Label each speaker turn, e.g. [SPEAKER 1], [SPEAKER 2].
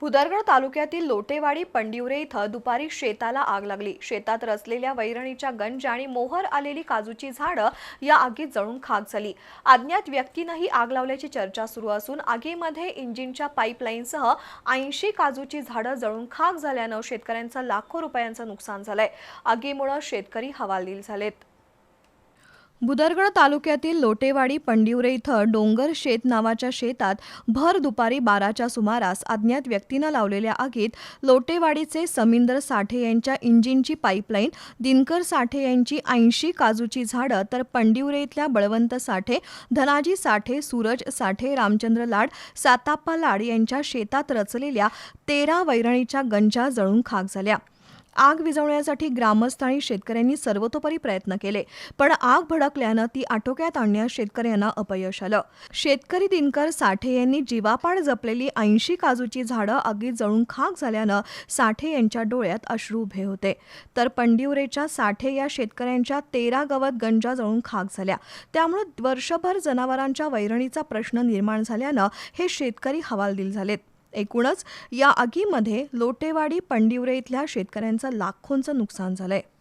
[SPEAKER 1] भुदरगड तालुक्यातील लोटेवाडी पंडिवरे इथं दुपारी शेताला आग लागली. शेतात रचलेल्या वैरणीच्या गंज आणि मोहर आलेली काजूची झाडं या आगीत जळून खाक झाली. अज्ञात व्यक्तीनंही आग लावल्याची चर्चा सुरू असून आगीमध्ये इंजिनच्या पाईपलाईनसह ऐंशी काजूची झाडं जळून खाक झाल्यानं शेतकऱ्यांचं लाखो रुपयांचं नुकसान झालंय. आगीमुळे शेतकरी हवालदिल झालेत. बुदरगड तालुक्यातील लोटेवाडी पंडिवरे इथं डोंगर शेत नावाच्या शेतात भर दुपारी बाराच्या सुमारास अज्ञात व्यक्तीनं लावलेल्या आगीत लोटेवाडीचे समिंदर साठे यांच्या इंजिनची पाईपलाईन दिनकर साठे यांची ऐंशी काजूची झाडं तर पंडिवरे इथल्या बळवंत साठे धनाजी साठे सूरज साठे रामचंद्र लाड साताप्पा लाड यांच्या शेतात रचलेल्या तेरा वैरणीच्या गंजा जळून खाक झाल्या. आग विझवण्यासाठी ग्रामस्थ आणि शेतकऱ्यांनी सर्वतोपरी प्रयत्न केले पण आग भडकल्यानं ती आटोक्यात आणण्यास शेतकऱ्यांना अपयश आलं. शेतकरी दिनकर साठे यांनी जीवापाड जपलेली ऐंशी काजूची झाडं आगीत जळून खाक झाल्यानं साठे यांच्या डोळ्यात अश्रू उभे होते. तर पंडिवरेच्या साठे या शेतकऱ्यांच्या तेरा गवत गंजा जळून खाक झाल्या. त्यामुळे वर्षभर जनावरांच्या वैरणीचा प्रश्न निर्माण झाल्यानं हे शेतकरी हवालदिल झालेत. एकूणच या आगीमध्ये लोटेवाडी पंडिवरे इथल्या शेतकऱ्यांचं लाखोंचं नुकसान झालं आहे